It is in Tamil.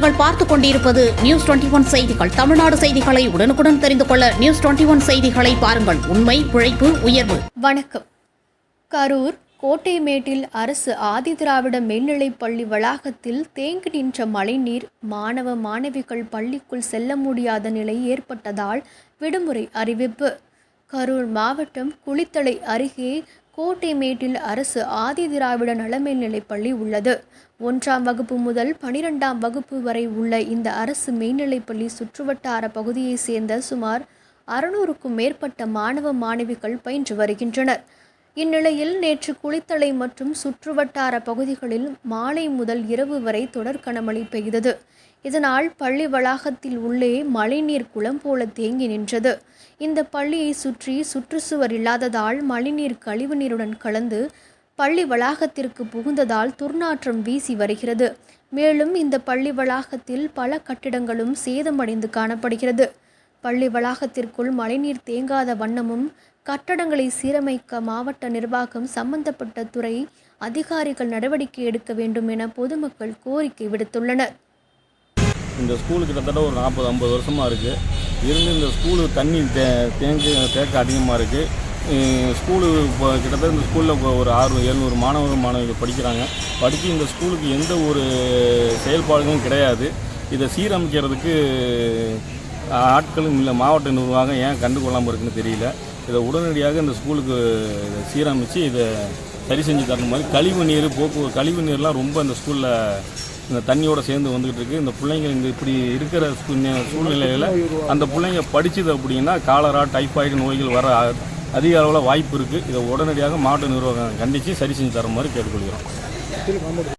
நீங்கள் பார்த்துக் கொண்டிருப்பது நியூஸ் டுவெண்டி ஒன் செய்திகள். தமிழ்நாடு செய்திகளை உடனுக்குடன் தெரிந்து கொள்ள நியூஸ் டுவெண்டி ஒன் செய்திகளை பாருங்கள். உண்மை உழைப்பு உயர்வு. வணக்கம். கரூர் கோட்டைமேட்டில் அரசு ஆதிதிராவிட மேல்நிலைப் பள்ளி வளாகத்தில் தேங்கி நின்ற மழைநீர் மாணவ மாணவிகள் பள்ளிக்குள் செல்ல முடியாத நிலை ஏற்பட்டதால் விடுமுறை அறிவிப்பு. கரூர் மாவட்டம் குளித்தலை அருகே கோட்டைமேட்டில் அரசு ஆதிதிராவிட நலமேல்நிலைப் பள்ளி உள்ளது. ஒன்றாம் வகுப்பு முதல் பனிரெண்டாம் வகுப்பு வரை உள்ள இந்த அரசு மேல்நிலைப்பள்ளி சுற்றுவட்டார பகுதியைச் சேர்ந்த சுமார் அறுநூறுக்கும் மேற்பட்ட மாணவ மாணவிகள் பயின்று வருகின்றனர். இந்நிலையில் நேற்று குளித்தலை மற்றும் சுற்றுவட்டார பகுதிகளில் மாலை முதல் இரவு வரை தொடர் கனமழை பெய்தது. இதனால் பள்ளி வளாகத்தில் உள்ளே மழைநீர் குளம் போல தேங்கி நின்றது. இந்த பள்ளியை சுற்றி சுற்றுச்சுவர் இல்லாததால் மழைநீர் கழிவுநீருடன் கலந்து பள்ளி வளாகத்திற்கு புகுந்ததால் துர்நாற்றம் வீசி வருகிறது. மேலும் இந்த பள்ளி வளாகத்தில் பல கட்டிடங்களும் சேதமடைந்து காணப்படுகிறது. பள்ளி வளாகத்திற்குள் மழைநீர் தேங்காத வண்ணமும் கட்டடங்களை சீரமைக்க மாவட்ட நிர்வாகம் சம்பந்தப்பட்ட துறை அதிகாரிகள் நடவடிக்கை எடுக்க வேண்டும் என பொதுமக்கள் கோரிக்கை விடுத்துள்ளனர். இந்த ஸ்கூலு கிட்டத்தட்ட ஒரு நாற்பது ஐம்பது வருஷமாக இருக்குது இருந்து இந்த ஸ்கூலு தண்ணி தே தேங்கு தேக்க அதிகமாக இருக்குது ஸ்கூலு இப்போ கிட்டத்தட்ட இந்த ஸ்கூலில் ஒரு ஆறு எழுநூறு மாணவர்கள் மாணவிகள் படிக்கிறாங்க. படித்து இந்த ஸ்கூலுக்கு எந்த ஒரு செயல்பாடுகளும் கிடையாது. இதை சீரமைக்கிறதுக்கு ஆட்களும் இல்லை மாவட்ட நிர்வாகம் ஏன் கண்டுகொள்ளாமல் இருக்குன்னு தெரியல. இதை உடனடியாக இந்த ஸ்கூலுக்கு இதை சீரமைச்சு இதை சரி செஞ்சு தரணும். மாதிரி கழிவு நீர் போக்குவரத்து கழிவு நீர்லாம் ரொம்ப இந்த ஸ்கூலில் இந்த தண்ணியோட சேர்ந்து வந்துகிட்டு இருக்குது இந்த பிள்ளைங்க இங்கே இப்படி இருக்கிற சூழ்நிலையில் அந்த பிள்ளைங்க படிச்சது அப்படின்னா காலரா டைஃபாய்டு நோய்கள் வர அதிக அளவில் வாய்ப்பு இருக்குது இதை உடனடியாக மாவட்ட நிர்வாகம் கண்டித்து சரி செஞ்சு தர மாதிரி கேட்டுக்கொள்கிறோம்.